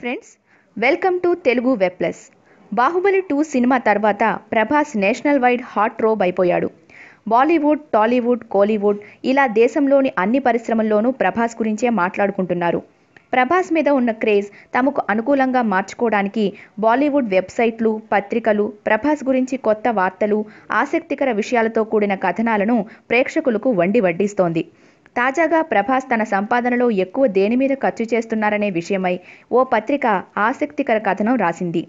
Friends welcome to Telugu web plus. Baahubali two cinema తర్వాత Prabhas national wide hot రోబ్ అయిపోయాడు. Bollywood Tollywood Kollywood ఇలా దేశంలోని అన్ని పరిశ్రమల్లోనూ ప్రభాస్ గురించే మాట్లాడుకుంటున్నారు. ప్రభాస్ మీద ఉన్న క్రేజ్ తమకు అనుకూలంగా మార్చుకోవడానికి బాలీవుడ్ వెబ్సైట్లు పత్రికలు ప్రభాస్ గురించి కొత్త వార్తలు ఆసక్తికర విషయాలతో కూడిన కథనాలను ప్రేక్షకులకు వండి వడ్డిస్తోంది. తాజాగా ప్రభాస్ తన సంపాదనలో ఎక్కువ దేని మీద ఖర్చు చేస్తున్నారనే విషయమై ఓ పత్రిక ఆసక్తికర కథనం రాసింది.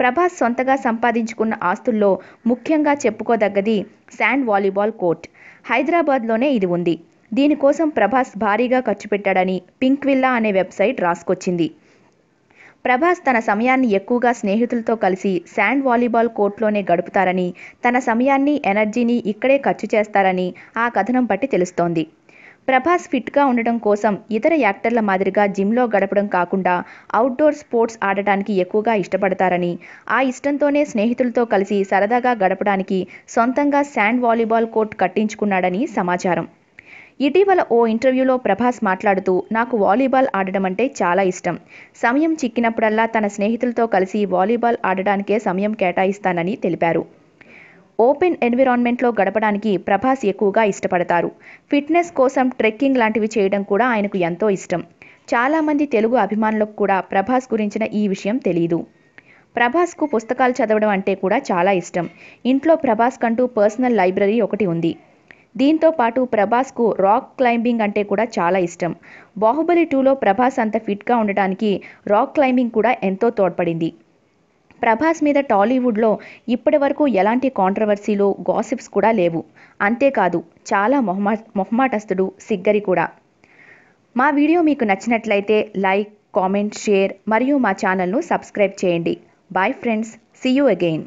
ప్రభాస్ సొంతగా సంపాదించుకున్న ఆస్తుల్లో ముఖ్యంగా చెప్పుకోదగ్గది శాండ్ వాలీబాల్ కోర్ట్. హైదరాబాద్లోనే ఇది ఉంది. దీనికోసం ప్రభాస్ భారీగా ఖర్చు పెట్టాడని పింక్ విల్లా అనే వెబ్సైట్ రాసుకొచ్చింది. ప్రభాస్ తన సమయాన్ని ఎక్కువగా స్నేహితులతో కలిసి శాండ్ వాలీబాల్ కోర్టులోనే గడుపుతారని తన సమయాన్ని ఎనర్జీని ఇక్కడే ఖర్చు చేస్తారని ఆ కథనం బట్టి తెలుస్తోంది. ప్రభాస్ ఫిట్గా ఉండడం కోసం ఇతర యాక్టర్ల మాదిరిగా జిమ్లో గడపడం కాకుండా అవుట్డోర్ స్పోర్ట్స్ ఆడటానికి ఎక్కువగా ఇష్టపడతారని ఆ ఇష్టంతోనే స్నేహితులతో కలిసి సరదాగా గడపడానికి సొంతంగా శాండ్ వాలీబాల్ కోర్ట్ కట్టించుకున్నాడని సమాచారం. ఇటీవల ఓ ఇంటర్వ్యూలో ప్రభాస్ మాట్లాడుతూ నాకు వాలీబాల్ ఆడడం అంటే చాలా ఇష్టం. సమయం చిక్కినప్పుడల్లా తన స్నేహితులతో కలిసి వాలీబాల్ ఆడడానికే సమయం కేటాయిస్తానని తెలిపారు. ఓపెన్ ఎన్విరాన్మెంట్లో గడపడానికి ప్రభాస్ ఎక్కువగా ఇష్టపడతారు. ఫిట్నెస్ కోసం ట్రెక్కింగ్ లాంటివి చేయడం కూడా ఆయనకు ఎంతో ఇష్టం. చాలామంది తెలుగు అభిమానులకు కూడా ప్రభాస్ గురించిన ఈ విషయం తెలియదు ప్రభాస్కు పుస్తకాలు చదవడం అంటే కూడా చాలా ఇష్టం. ఇంట్లో ప్రభాస్ కంటూ పర్సనల్ లైబ్రరీ ఒకటి ఉంది. దీంతో పాటు ప్రభాస్కు రాక్ క్లైంబింగ్ అంటే కూడా చాలా ఇష్టం. బాహుబలి టూలో ప్రభాస్ అంత ఫిట్గా ఉండడానికి రాక్ క్లైంబింగ్ కూడా ఎంతో తోడ్పడింది. ప్రభాస్ మీద టాలీవుడ్లో ఇప్పటి వరకు ఎలాంటి కాంట్రవర్సీలు గాసిప్స్ కూడా లేవు. అంతేకాదు చాలా మొహమా మొహమాటస్తుడు సిగ్గరి కూడా. మా వీడియో మీకు నచ్చినట్లయితే లైక్ కామెంట్ షేర్ మరియు మా ఛానల్ను సబ్స్క్రైబ్ చేయండి. Bye friends see you again